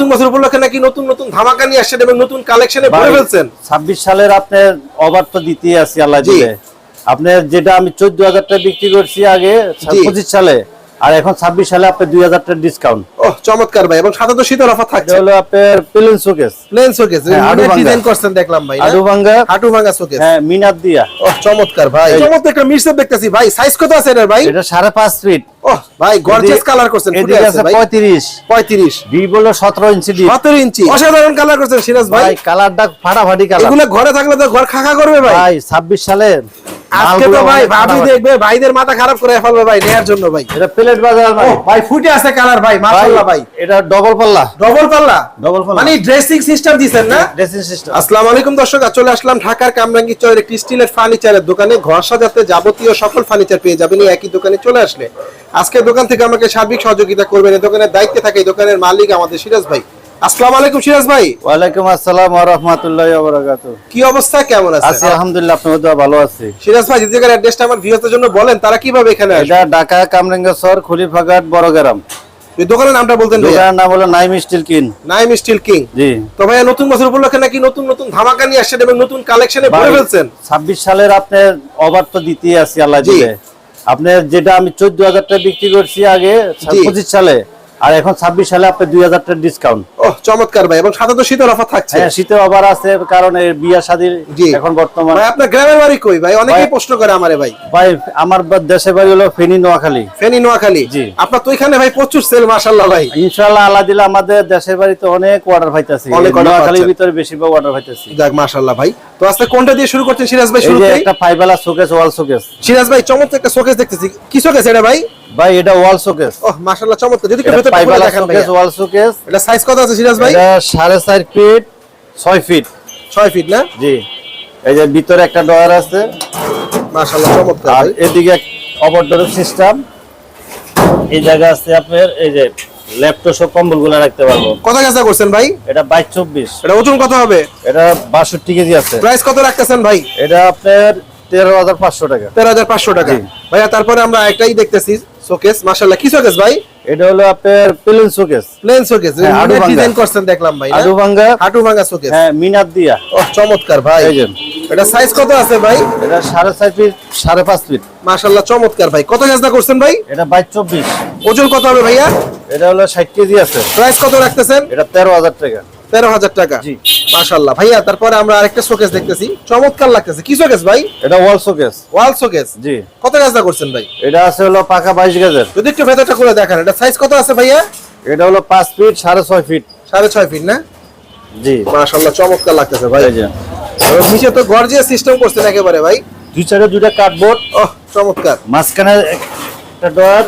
নতুন বছর উপলক্ষে নাকি নতুন নতুন ধামাকা নিয়ে আসছেন এবং নতুন কালেকশনে ভরে ফেলছেন? ছাব্বিশ সালের আপনার অবার তো দিতেই আছি আল্লাহ। দিলে। আপনার যেটা আমি চোদ্দ হাজার টাকা বিক্রি করছি আগে পঁচিশ সালে আর এখন ছাব্বিশ সালে আপনার দুই হাজার টাকা ডিসকাউন্ট ওহ চমৎকার ভাই এবং সাথে তো শীতের অফার থাকছে। হলো আপনার plain showcase plain showcase design করছেন দেখলাম ভাই? আডু ভাঙ্গা হাঁটু ভাঙা শোকেস হ্যাঁ মিনার দিয়া। ওহ চমৎকার ভাই। চমৎকার একটা মিক্সার দেখতেছি ভাই সাইজ কত আছে এটার ভাই? এটা সাড়ে পাঁচ ফিট ও ভাই গর্জিয়াস কালার করছেন ফুটে আছে ভাই। পঁয়ত্রিশ। 35 ডিপ হলো সতেরো ইঞ্চি ডিপ 17 ইঞ্চি অসাধারণ কালার করছেন সিরাজ ভাই। ভাই কালারটা ফাটাফাটি কালার এগুলো ঘরে থাকলে তো ঘর খাখা করবে ভাই। ভাই ছাব্বিশ সালে আজকে তো ভাই ভাবি দেখবে ভাইদের মাথা খারাপ করে ফেলবে ভাই নেয়ার জন্য ভাই। এটা প্লেট বাজার ভাই। ভাই ফুটে আছে কালার ভাই মাশাআল্লাহ ভাই। এটা ডবল পাল্লা। ডবল পাল্লা? ডবল পাল্লা। মানে ড্রেসিং সিস্টেম দিবেন না? ড্রেসিং সিস্টেম আসসালামু আলাইকুম দর্শক চলে আসলাম ঢাকার কামরাঙ্গি চরের একটি স্টিলের ফার্নিচারের দোকানে। ঘর সাজাতে যাবতীয় সকল ফার্নিচার পেয়ে যাবেন একই দোকানে চলে আসলে। আজকে দোকান থেকে আমাকে সার্বিক সহযোগিতা করবেন। এই দোকানের দায়িত্বে থাকে এই দোকানের মালিক আমাদের সিরাজ ভাই। আসসালামু আলাইকুম সিরাজ ভাই। ওয়ালাইকুম আসসালাম ওয়া রাহমাতুল্লাহি ওয়া বারাকাতুহু। কি অবস্থা? কেমন আছি? আলহামদুলিল্লাহ দোয়া ভালো আছি। সিরাজ ভাই যে জায়গার অ্যাড্রেসটা আমার ভিউয়ারদের জন্য বলেন তারা কীভাবে এখানে আসবে? এটা ঢাকা কামরাঙ্গা খলিফাঘাট বড়গ্রাম এই দোকানের নামটা বলতেন দোকানের নাম হলো নাইম স্টিল কিন নাইম স্টিল কিং। জি। তো ভাইয়া নতুন বছর উপলক্ষে নাকি নতুন নতুন ধামাকা নিয়ে আসছেন এবং নতুন কালেকশনে ভরে ফেলছেন? ছাব্বিশ সালের আপনার অবার তো দিতেই আছি আল্লাহ। দিলে। আপনার যেটা আমি চোদ্দ হাজার টাকা বিক্রি করছি আগে জি। পঁচিশ সালে আর এখন ছাব্বিশ সালে আপনার দুই হাজার টাকা ডিসকাউন্ট ওহ চমৎকার ভাই এবং সাথে তো শীতের অফার থাকছে। হ্যাঁ শীতে অবার আছে কারণ এর বিয়া শাদির এখন বর্তমান ভাই আপনার গ্রামের বাড়ি কই ভাই? অনেকেই প্রশ্ন করে আমারে ভাই। ভাই আমার দেশের বাড়ি হলো ফেনী নোয়াখালী। ফেনী নোয়াখালী? জি। আপনার তো এখানে ভাই প্রচুর সেল মাশাআল্লাহ ভাই। ইনশাআল্লাহ আল্লাহ দিলে আমাদের দেশের বাড়িতে অনেক অর্ডার পাইতেছি। অনেক নোয়াখালীর। ভিতরে বেশিরভাগ অর্ডার পাইতেছি। যাক মাশাআল্লাহ ভাই। তো আজকে কোনটা দিয়ে শুরু করছেন? সিরাজ ভাই শুরুতে একটা ফাইবালা শোকেস ওয়াল শোকেস সিরাজ ভাই চমৎকার একটা শোকেস দেখতেছি। কি শোকেস এটা ভাই? ভাই এটা ওয়াল শোকেস ওহ মাশাআল্লাহ চমৎকার। যদি ফাইবালা দেখান ভাই ওয়াল শোকেস এটা সাইজ কত আছে সিরাজ ভাই? এটা সাড়ে চার ফিট ছয় ফিট 6 ফিট না? জি। এই যে ভিতরে একটা ডয়ার আছে। মাশাআল্লাহ চমৎকার আর এদিকে অপর ডোরের সিস্টেম এই জায়গা আছে আপনার এই যে ল্যাপটপ সব কম্বলগুলো রাখতে পারব। কত কাজা করছেন ভাই? এটা বাইশ চব্বিশ। এটা ওজন কত হবে? এটা বাষট্টি কেজি আছে। প্রাইস কত রাখতেছেন ভাই? এটা আপনার তেরো হাজার পাঁচশো টাকা। তেরো হাজার পাঁচশো টাকা। ভাইয়া তারপরে আমরা একটাই দেখতেছি। শোকেস মাশাআল্লাহ। কি শোকেস ভাই? এটা হলো আপনার প্লেন শোকেস। Plain showcase. হ্যাঁ, ডিজাইন করছেন দেখলাম ভাই? আলু ভাঙ্গা। হাঁটু ভাঙা শোকেস। হ্যাঁ মিনার দিয়া। ওহ চমৎকার ভাই। এই যে। এটা সাইজ কত আছে ভাই? এটা সাড়ে চার ফিট সাড়ে পাঁচ ফিট মাশাআল্লাহ চমৎকার ভাই। কত গাছটা করছেন ভাই? এটা বাইশ চব্বিশ। ওজন কত হবে ভাইয়া? এটা হলো ষাট কেজি আছে। প্রাইস কত রাখতেছেন? এটা তেরো হাজার টাকা। তেরো হাজার টাকা। জি। মাশাআল্লাহ। ভাইয়া তারপরে আমরা আরেকটা শোকেস দেখতেছি। চমৎকার লাগতেছে। কি শোকেস ভাই? এটা ওয়াল শোকেস ওয়াল শোকেস জি। কত গাছটা করছেন ভাই? এটা আছে হলো পাকা বাইশ গেজের। যদি একটু ভেতরটা খুলে দেখান এটা সাইজ কত আছে ভাইয়া? এটা হলো পাঁচ ফিট সাড়ে ছয় ফিট সাড়ে ছয় ফিট না? জি। মাশাআল্লাহ চমৎকার লাগতেছে ভাই। এবং নিচে তো গর্জিয়াস সিস্টেম করছেন একেবারে ভাই। দুই সাইডে দুইটা কার্ডবোর্ড ওহ চমৎকার। মাঝখানে একটা ডয়ার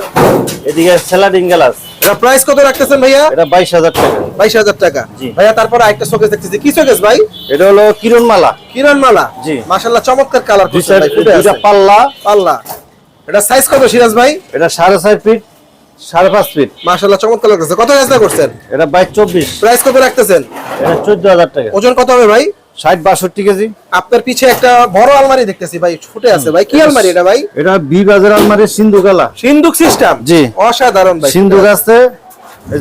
এদিকে স্যালাডিং গ্লাস এটা প্রাইস কত রাখতেছেন ভাইয়া? এটা বাইশ হাজার টাকা। বাইশ হাজার টাকা। জি। ভাইয়া তারপরে আরেকটা শোকেস দেখতেছি। কি শোকেস ভাই? এটা হলো কিরণ মালা কিরণ মালা জি। মাশাআল্লাহ চমৎকার কালার সাইড ভাই দুইটা পাল্লা। পাল্লা। এটা সাইজ কত সিরাজ ভাই? এটা সাড়ে ছয় ফিট সাড়ে পাঁচ ফিট মাশাআল্লাহ চমৎকার লাগতেছে। কত গাছটা করছেন? এটা বাইশ চব্বিশ। প্রাইস কত রাখতেছেন? এটা চোদ্দ হাজার টাকা। ওজন কত হবে ভাই? ষাট বাষট্টি কেজি। আপনার পিছে একটা বড় আলমারি দেখতেছি ভাই আছে ভাই। কি আলমারি এটা ভাই? এটা বি বাজার আলমারি সিন্ধু গালা। সিন্ধুক সিস্টেম? জি। অসাধারণ ভাই। আছে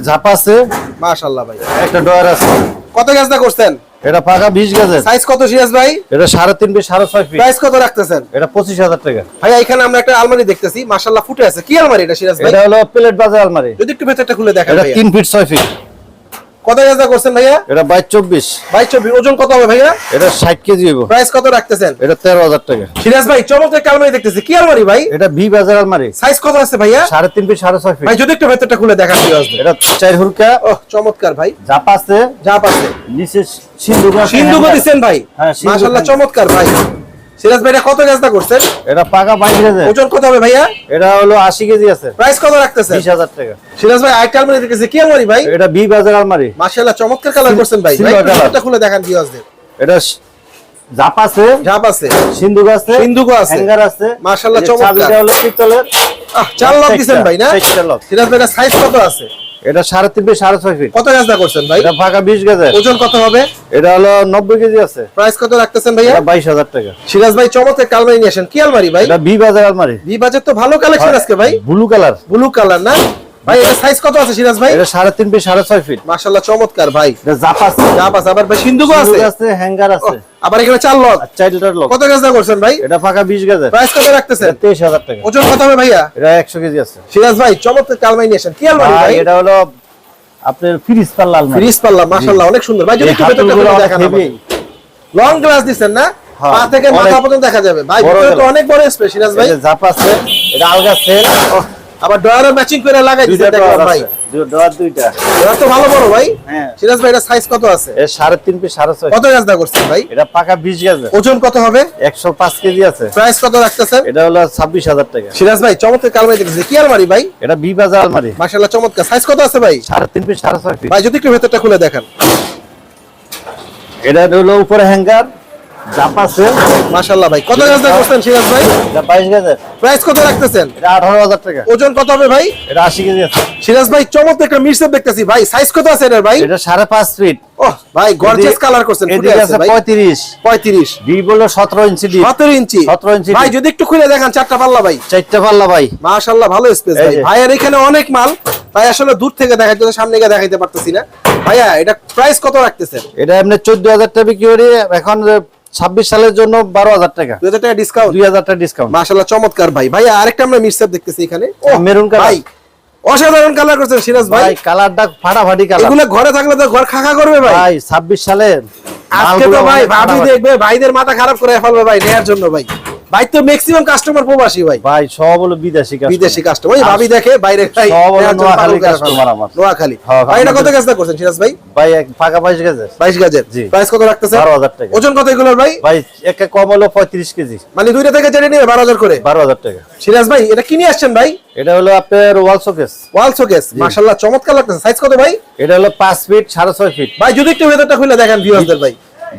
ঝাপ আছে। মাশাআল্লাহ ভাই। একটা ডয়ার আছে। কত গাছটা করছেন? এটা পাকা বিশ গেজের সাইজ কত সিরাজ ভাই? এটা সাড়ে তিন ফিট সাড়ে ছয় ফিট। প্রাইস কত রাখতেছেন? এটা পঁচিশ হাজার টাকা। ভাই এখানে আমরা একটা আলমারি দেখতেছি মাশাআল্লাহ ফুটে আছে। কি আলমারি এটা সিরাজ ভাই? এটা হলো প্লেট বাজার আলমারি। যদি একটু ভেতরটা খুলে দেখেন এটা ভাইয়া। তিন ফিট ছয় ফিট। কত গাছটা করছেন ভাইয়া? এটা বাইশ চব্বিশ। ভাই ছবি ওজন কত হবে ভাইয়া? এটা ষাট কেজি হইব। প্রাইস কত রাখতেছেন? এটা তেরো হাজার টাকা। সিরাজ ভাই চমৎকার আলমারি দেখতেছি। কি আলমারি ভাই? এটা বি বাজার আলমারি। সাইজ কত আছে ভাইয়া? সাড়ে তিন ফিট সাড়ে ছয় ফিট। ভাই যদি একটু ভেতরটা খুলে সিরাজদের এটা চার হুলকা ওহ চমৎকার ভাই। জাপ আছে। যা পাচ্ছে নিচে সিন্ধু আছে, হ্যান্ডেল। দিচ্ছেন ভাই? হ্যাঁ, হ্যান্ডেল। চমৎকার ভাই। সিরাজ ভাই কত গাছটা করছেন? এটা পাকা বাইশ গেছে ওজন কত হবে ভাইয়া? এটা হলো আশি কেজি আছে। প্রাইস কত রাখতেছেন? বিশ হাজার টাকা। সিরাজ ভাই আরেকটা আলমারি দেখতেছি। কি আলমারি ভাই? এটা বি বাজার আলমারি। মাশাআল্লাহ চমৎকার কালার করছেন ভাই। ভেতরটা খুলে দেখান ভিউয়ার্সদের এটা জাপ আছে। ঝাপ আছে। সিন্ধুক আছে। সিন্ধুকও আছে। হ্যাঙ্গার আছে। মাশাআল্লাহ, চমৎকার। চাবিটা হলো পিতলের। চার লক দিছেন ভাই না? চারটা লক। সিরাজ ভাই সাইজ কত আছে? এটা সাড়ে তিন ফিট সাড়ে ছয় ফিট। কত গাছটা করছেন ভাই? এটা ফাঁকা বিশ গাছ ওজন কত হবে? এটা হলো নব্বই কেজি আছে। প্রাইস কত রাখতেছেন ভাইয়া? বাইশ হাজার টাকা। সিরাজ ভাই চমৎকার কালমারি নিয়ে আসেন। কি আলমারি ভাই? এটা বি বাজার আলমারি। বি বাজার তো ভালো কালেকশন আজকে ভাই। ব্লু কালার ব্লু কালার না? ভাই এটা সাইজ কত আছে সিরাজ ভাই? এটা সাড়ে তিন ফিট সাড়ে ছয় ফিট। মাশাআল্লাহ চমৎকার ভাই। এটা জাপ আছে আবার ভাই সিন্ধুকও আছে? আছে হ্যাঙ্গার আছে। আবার এখানে চার লক চার লিটার লোক কত গাছ করছেন ভাই? এটা ফাঁকা বিশ গেজের। প্রাইস কত রাখতেছেন? তেইশ হাজার টাকা। ওজন কত হবে ভাইয়া? এটা একশো কেজি আছে। সিরাজ ভাই চমৎকার কালমাই নিয়েছেন কি আলমারি ভাই এটা হলো আপনার ফ্রিজ পাল্লা আলমারি। ফ্রিজ পাল্লা মাশাআল্লাহ অনেক সুন্দর। ভাই যদি একটু ভেতরটা দেখান লং গ্লাস দিচ্ছেন না? হ্যাঁ, পা থেকে মাথা পর্যন্ত দেখা যাবে। ভাই ভিতরে তো অনেক বড় স্পেস সিরাজ ভাই। জাপ আছে এটা আলগা সেল। আবার ডয়ারও ম্যাচিং করে লাগাই দিচ্ছেন ভাই। দু- দুইটা। এটা তো ভালো বড় ভাই। হ্যাঁ। সিরাজ ভাই এটা সাইজ কত আছে? এর সাড়ে তিন ফিট সাড়ে কত গাছ দা করছেন ভাই? এটা পাকা বিশ গেছে ওজন কত হবে? একশো পাঁচ কেজি আছে। প্রাইস কত রাখতেছেন? এটা হলো ছাব্বিশ হাজার টাকা। সিরাজ ভাই চমৎকার কালমাই দেখতেছি কি আলমারি ভাই? এটা বি বাজার আলমারি। মাশাআল্লাহ চমৎকার। সাইজ কত আছে ভাই? সাড়ে তিন ফিট সাড়ে ছয় ভাই যদি একটু ভেতরটা খুলে দেখেন। এটা হলো উপরে হ্যাঙ্গার। জাপ আছে। মাশাআল্লাহ ভাই। কত গাছ দা করছেন সিরাজ ভাই? এটা প্রাইস কত রাখতেছেন? এটা টাকা। ওজন কত হবে ভাই? এটা আশি কেজি আছে। সিরাজ ভাই চমৎকার একটা মিরসেপ দেখতেছি ভাই। সাইজ কত আছে এটার ভাই? এটা সাড়ে পাঁচ ফিট ওহ ভাই গর্জিয়াস কালার করছেন। ফুটে আছে আছে ভাই। পঁয়ত্রিশ। 35 ডি বলল সতেরো ইঞ্চি ডি 17 ইঞ্চি 17 ইঞ্চি ভাই যদি একটু খুলে দেখান চারটা পাল্লা ভাই। চারটা পাল্লা ভাই। মাশাআল্লাহ ভালো স্পেস ভাই। ভাইয়ার এখানে অনেক মাল। ভাই আসলে দূর থেকে দেখাইতে তো সামনে গিয়ে দেখাইতে পারতেছি না। ভাইয়া এটা প্রাইস কত রাখতেছেন? এটা এমনি চোদ্দ হাজার টাকা বিক্রি করি। এখন ছাব্বিশ সালের জন্য বারো হাজার টাকা। 2000 টাকা ডিসকাউন্ট দুই হাজার টাকা ডিসকাউন্ট মাসাল্লাহ চমৎকার ভাই। ভাইয়া আরেকটা আমরা মিরসেপ দেখতেছি এখানে। ও মেরুন ভাই অসাধারণ কালার করছেন সিরাজ ভাই। ভাই কালারটা ফাটাফাটি কালার এগুলো ঘরে থাকলে তো ঘর খাকা করবে ভাই। ভাই ছাব্বিশ সালের আজকে তো ভাই ভাবি দেখবে ভাইদের মাথা খারাপ করে ফেলবে ভাই নেয়ার জন্য ভাই। ভাই তো ম্যাক্সিমাম কাস্টমার প্রবাসী ভাই। ভাই সব হলো বিদেশি। বিদেশি কাস্টমার ওই ভাবি দেখে বাইরে ভাই সব হলো নোয়াখালী। আমার। হ্যাঁ, ভাই এটা কত করছেন সিরাজ ভাই? ভাই এক ফাঁকা বাইশ গেছে বাইশ গাজের জি। প্রাইস কত টাকা। ওজন কত এগুলোর ভাই? ভাই একে কম হলো পঁয়ত্রিশ কেজি। মানে দুইটা থেকে জেনে বারো হাজার করে। বারো হাজার টাকা। সিরাজ ভাই এটা কিনে আসছেন ভাই? এটা হলো আপনার ওয়াল শোকেস ওয়াল শোকেস মাশাআল্লাহ চমৎকার লাগতেছে। সাইজ কত ভাই? এটা হলো পাঁচ ফিট সাড়ে ছয় ফিট ভাই যদি একটু ভেতরটা খুলে দেখেন ভিউয়ারদের ভাই।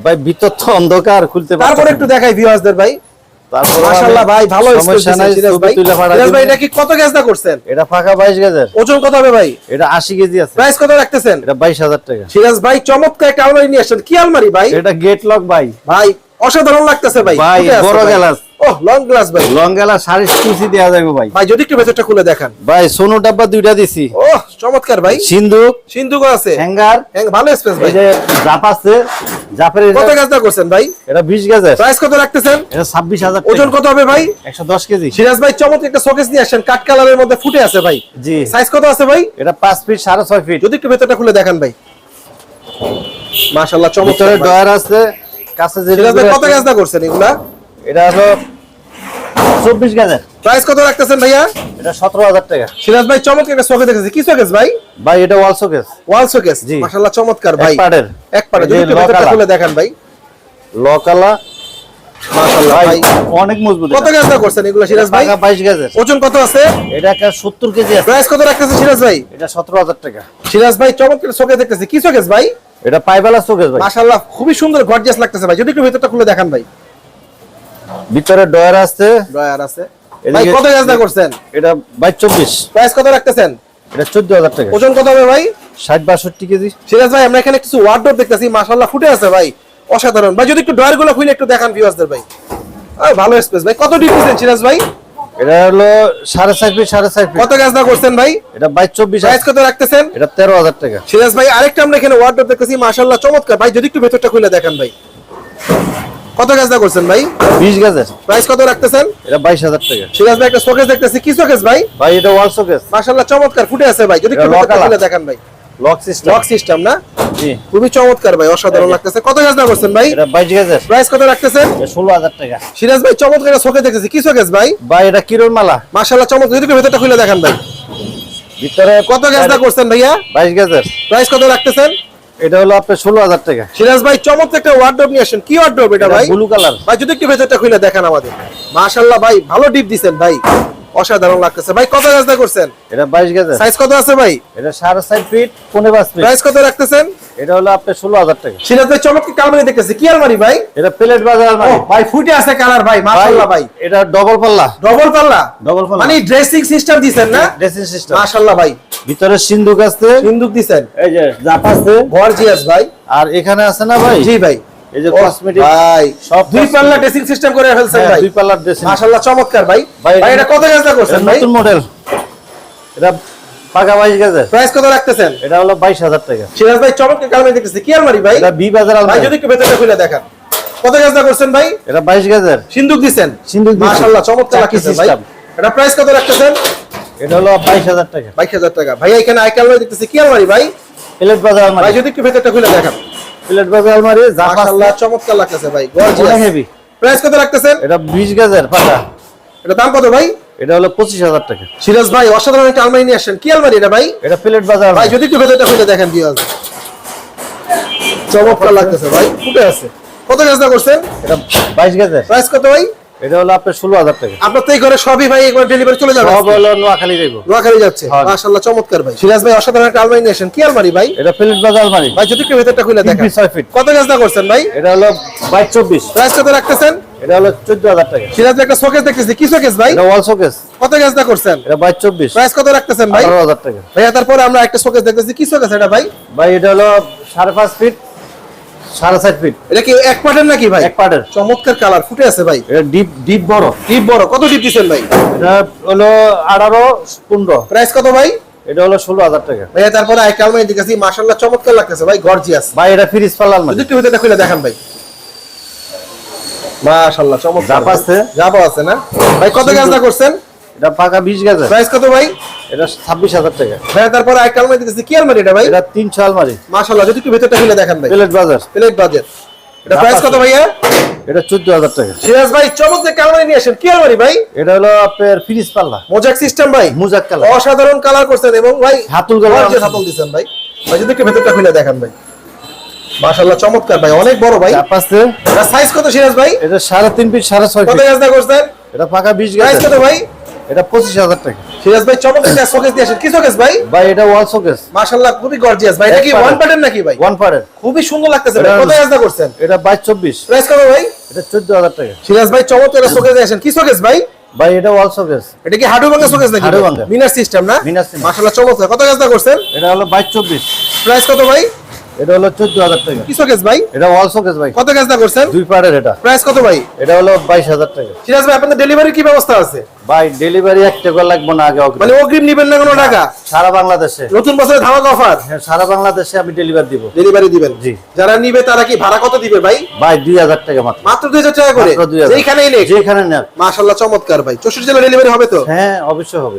ভাই ভিতর তো অন্ধকার খুলতে তারপরে পারছি একটু দেখাই ভিউয়ারদের ভাই। তারপরে মাশাআল্লাহ ভাই ভালো সমস্যা নাই সিরাজ ছবি ভাই? তুলে পাঠাই সিরাজ ভাই দিবেন। এটা কি কত গাছটা করছেন? এটা ফাঁকা বাইশ গেজের ওজন কত হবে ভাই? এটা আশি কেজি আছে। প্রাইস কত রাখতেছেন? এটা বাইশ হাজার টাকা। সিরাজ ভাই চমৎকার একটা আলমারি নিয়ে আসছেন। কি আলমারি ভাই? এটা গেট লক ভাই। ভাই অসাধারণ লাগতেছে ভাই। ভাই, বড় গ্লাস। ওহ লং গ্লাস ভাই। লং গেলা সাড়ে কুচি দেওয়া যাবে ভাই। ভাই যদি একটু ভেতরটা খুলে দেখান। ভাই সোনু ডাব্বা দুইটা দিছি। ওহ চমৎকার ভাই। সিন্ধুক। সিন্ধুকও আছে। হ্যাঙ্গার। হ্যাঁ, ভালো স্পেস ভাই। এই যে জাপ আছে জাপের কত গাছটা করছেন ভাই? এটা বিশ গেজের প্রাইস কত রাখতেছেন? এটা ছাব্বিশ হাজার ওজন কত হবে ভাই? একশো দশ কেজি। সিরাজ ভাই চমৎকার একটা শোকেস নিয়ে আসছেন। কাট কালারের মধ্যে ফুটে আছে ভাই। জি। সাইজ কত আছে ভাই? এটা পাঁচ ফিট সাড়ে ছয় ফিট যদি একটু ভেতরটা খুলে দেখান ভাই। মাশাআল্লাহ চমৎকার ডয়ার আছে কাছে যে কত গাছটা করছেন এগুলা? এটা হলো চব্বিশ গেজের প্রাইস কত রাখতেছেন ভাইয়া? এটা সতেরো হাজার টাকা। সিরাজ ভাই চমৎকার একটা শোকেস দেখেছি কি শোকেস ভাই? ভাই এটা ওয়াল শোকেস ওয়াল শোকেস জি। মাশাআল্লাহ চমৎকার ভাই। পাড়ের এক পাড়ে যদি খুলে দেখান ভাই। লকালা ভাই ভাই। অনেক মজবুত কত গাছটা করছেন এগুলা সিরাজ ভাই? টাকা বাইশ ওজন কত আছে? এটা একটা সত্তর কেজি আছে। প্রাইস কত রাখতেছে সিরাজ ভাই? এটা সতেরো হাজার টাকা। সিরাজ ভাই চমৎকার শোকেস দেখতেছি। কি শোকেস ভাই? এটা পাইবেলা শোকেস ভাই। মাশাআল্লাহ খুবই সুন্দর গর্জিয়াস লাগতেছে ভাই। যদি একটু ভেতরটা খুলে দেখান ভাই। ভিতরে ডয়ার আছে। ড্রয়ার আছে। ভাই কত গাছটা করছেন? এটা বাইশ চব্বিশ। প্রাইস কত রাখতেছেন? এটা চোদ্দ হাজার টাকা। ওজন কত হবে ভাই? ষাট বাষট্টি কেজি। সিরাজ ভাই আমরা এখানে কিছু ওয়ার্ডরোব দেখতেছি মাশাআল্লাহ ফুটে আছে ভাই অসাধারণ। ভাই যদি একটু ড্রয়ারগুলো খুলে একটু দেখান ভিউয়ারদের ভাই। আরে ভালো স্পেস ভাই। কত ডিপ দিচ্ছেন সিরাজ ভাই? এটা হলো সাড়ে চার ফিট সাড়ে চার ফিট কত গাছটা করছেন ভাই? এটা বাইশ চব্বিশ। প্রাইস কত রাখতেছেন? এটা তেরো হাজার টাকা। সিরাজ ভাই আরেকটা আমরা এখানে ওয়ার্ডরোব দেখতেছি মাশাআল্লাহ চমৎকার। ভাই যদি একটু ভেতরটা খুলে দেখান ভাই। কত গাছটা করছেন ভাই? বিশ গেজের প্রাইস কত রাখতেছেন? এটা বাইশ হাজার টাকা। সিরাজ ভাই একটা শোকেস দেখতেছি। কি শোকেস ভাই? ভাই এটা ওয়াল শোকেস মাশাআল্লাহ চমৎকার ফুটে আছে ভাই। যদি একটু আছে। দেখান ভাই। লক সিস্টেম লক সিস্টেম না? জি। খুবই চমৎকার ভাই অসাধারণ লাগতেছে। কত গাছটা করছেন ভাই? এটা প্রাইস কত রাখতেছেন? টাকা। সিরাজ ভাই চমৎকার একটা শোকেস দেখতেছি। কি শোকেস ভাই? ভাই এটা কিরণ মালা মাশাআল্লাহ চমৎকার। যদি ভেতরটা খুলে দেখান ভাই। ভিতরে কত গাছটা করছেন ভাইয়া? বাইশ গেজের প্রাইস কত রাখতেছেন? এটা হলো আপনার ষোলো হাজার টাকা। সিরাজ ভাই চমৎকার একটা ওয়ার্ডরোব নিয়ে আসেন। কি ওয়ার্ডরোব এটা ভাই? ব্লু কালার ভাই যদি একটু ভেতরটা খুলে দেখান আমাদের। মাশাল্লাহ ভাই ভালো ডিপ দিছেন ভাই। অসাধারণ লাগতেছে। ভাই কত গাছটা করছেন? এটা বাইশ গেজের। সাইজ কত আছে ভাই? এটা সাড়ে চার ফিট পনেরো পাঁচ ফিট। প্রাইস কত রাখতেছেন? এটা হলো আপনার ষোলো হাজার টাকা। সিরাজ ভাই চমৎকার কালমারি দেখতেছি। কি আলমারি ভাই? এটা প্লেট বাজার আলমারি। ভাই ফুটে আছে কালার ভাই মাশাআল্লাহ ভাই এটা ডবল পাল্লা। ডবল পাল্লা? ডবল পাল্লা। মানে ড্রেসিং সিস্টেম দিছেন না? ড্রেসিং সিস্টেম মাশাআল্লাহ ভাই। ভিতরে সিন্ধুক আছে। সিন্দুক দিছেন। এই যে জাপ আছে। গর্জিয়াস ভাই। আর এখানে আছে না ভাই? জি ভাই। এই যে কসমেটিক ভাই সব দুই পাল্লা ড্রেসিং সিস্টেম করে ফেলছেন ভাই। দুই পাল্লার ড্রেসিং মাশাআল্লাহ চমৎকার ভাই। ভাই, এটা কত গাছটা করছেন ভাই? নতুন মডেল এটা পাকা বাইশ গেজের। প্রাইস কত রাখতেছেন? এটা হলো বাইশ হাজার টাকা। সিরাজ ভাই চমৎকার কালামে দেখতেছি। কি আলমারি ভাই? এটা বি বাজার ভাই যদি একটু ভেতরটা খুলে দেখান। কত গাছটা করছেন ভাই? এটা বাইশ গেজের। সিন্দুক দিছেন। সিন্দুক। মাশাআল্লাহ চমৎকার লাগতেছে ভাই। এটা প্রাইস কত রাখতেছেন? এটা হলো বাইশ হাজার টাকা। বাইশ হাজার টাকা। ভাই এখানে আইকা আলমারি দেখতেছি। কি আলমারি ভাই? প্লেট বাজার ভাই যদি একটু ভেতরটা খুলে দেখান। প্লেট বাজার আলমারি মাশাআল্লাহ চমৎকার লাগতেছে ভাই গর্জিয়াস হেভি প্রাইস কত রাখতেছেন? এটা বিশ গাজার পাতা। এটা দাম কত ভাই? এটা হলো পঁচিশ হাজার টাকা। সিরাজ ভাই অসাধারণ একটা আলমারি নিয়ে আসেন কি আলমারি এটা ভাই? এটা প্লেট বাজার ভাই যদি একটু ভেতরটা খুলে দেখেন কি আছে। চমৎকার লাগতেছে ভাই। ফুটে আছে। কত গাছটা করছেন? এটা বাইশ গেজের। প্রাইস কত ভাই? এটা হলো আপনার ষোলো হাজার টাকা। আপনার তো এই ঘরে সবই ভাই একবার ডেলিভারি চলে যাবে সব হলো নোয়াখালী দেবো নোয়াখালী যাচ্ছে। হ্যাঁ। মাশাআল্লাহ চমৎকার ভাই। সিরাজ ভাই অসাধারণ একটা আলমারি নিয়ে আসেন। কি আলমারি ভাই? এটা প্লেট বাজার আলমারি। ভাই যদি একটু ভেতরটা খুলে দেখেন। ছয় ফিট। কত গাছটা করছেন ভাই? এটা হলো বাইশ চব্বিশ। প্রাইস কত রাখতেছেন? এটা হলো চোদ্দ হাজার টাকা। সিরাজ একটা শোকেস দেখতেছি। কি শোকেস ভাই? এটা ওয়াল শোকেস কত গাছটা করছেন? এটা বাইশ চব্বিশ। প্রাইস কত রাখতেছেন ভাই? হাজার টাকা। ভাইয়া তারপরে আমরা একটা শোকেস দেখতেছি। কি শোকেস এটা ভাই? ভাই এটা হলো সাড়ে পাঁচ ফিট। সাড়ে সাত ফিট এটা কি এক পার্টের নাকি ভাই? এক পার্টের চমৎকার কালার ফুটে আছে ভাই। ডিপ ডিপ বড়। ডিপ বড় কত ডিপ দিচ্ছেন ভাই? এটা হলো আঠারো পনেরো। প্রাইস কত ভাই? এটা হলো ষোলো হাজার টাকা। ভাইয়া তারপরে এক আলমারি দেখেছি মাশাআল্লাহ চমৎকার লাগতেছে ভাই গর্জিয়াস ভাই এটা ফ্রিজ একটু ভেতরটা খুলে দেখান ভাই। মাশাআল্লাহ চমৎকার। জাপ আছে? জাপ আছে না? ভাই কত গাছটা করছেন? এটা পাকা গেছে। প্রাইস কত ভাই? এটা ছাব্বিশ হাজার টাকা। ভাইয়া তারপরে আলমারি কি আলমারি এটা ভাই? এটা তিনশো আলমারি। মাশাআল্লাহ যদি একটু ভেতরটা খুলে দেখান ভাই। প্লেট বাজার প্লেট বাজেট এটা প্রাইস কত ভাইয়া এটা চোদ্দ হাজার টাকা। সিরাজ ভাই চমৎকার নিয়ে আসেন। কি আলমারি ভাই? এটা হলো আপনার ফ্রিজ পাল্লা। মোজাক সিস্টেম ভাই। মুজাক কালার অসাধারণ কালার করছেন এবং ভাই হাতুল গলা গর্জিয়াস হাতল ভাই। ভাই যদি একটু ভেতরটা খুলে দেখান ভাই। মাশাআল্লাহ চমৎকার ভাই অনেক বড় ভাই। চাপ এটা সাইজ কত সিরাজ ভাই? এটা সাড়ে তিন ফিট সাড়ে ছয় কত ফিট। গাছটা করছেন? এটা পাকা বিশ প্রাইস গেছে কত ভাই? এটা পঁচিশ হাজার টাকা। সিরাজ ভাই চমৎকার শোকেস দিয়ে আসেন। কি শোকেস ভাই? ভাই এটা ওয়াল শোকেস মাশাআল্লাহ খুবই গর্জিয়াস ভাই। এটা কি ওয়ান পার্টের। নাকি ভাই? ওয়ান পারের খুবই সুন্দর লাগতেছে ভাই। কত গাছটা করছেন? এটা বাইশ চব্বিশ। প্রাইস কত ভাই? এটা চোদ্দ হাজার টাকা। সিরাজ ভাই চমৎকার শোকেস দিয়ে আসেন। কি শোকেস ভাই? ভাই এটা ওয়াল শোকেস এটা কি হাডু ভাঙা শোকেস নাকি হাড়ু ভাঙা। মিনার সিস্টেম না? মিনার system। মাশাআল্লাহ চমৎকার কত গাছটা করছেন? এটা হলো বাইশ চব্বিশ। প্রাইস কত ভাই? এটা হলো চোদ্দ হাজার টাকা। কি শোকেস ভাই? এটা ওয়াল শোকেস ভাই। কত করছেন? দুই পারের এটা। প্রাইস কত ভাই? এটা হলো বাইশ হাজার টাকা। সিরাজ ভাই আপনাদের ডেলিভারি কি ব্যবস্থা আছে? ভাই ডেলিভারি এক টাকা লাগবে না আগে অগ্রিম। মানে অগ্রিম নিবেন না কোনো টাকা? সারা বাংলাদেশে। নতুন বছরে ধামাকা অফার হ্যাঁ সারা বাংলাদেশে আমি ডেলিভারি দিব। ডেলিভারি দিবেন? জি। যারা নিবে তারা কি ভাড়া কত দিবে ভাই? ভাই দুই হাজার টাকা মাত্র। মাত্র দুই হাজার টাকা করে? 2000 যেখানেই নেই যেখানে নেন মাশাল্লাহ চমৎকার ভাই। চৌষট্টি জেলা ডেলিভারি হবে তো? হ্যাঁ অবশ্যই হবে।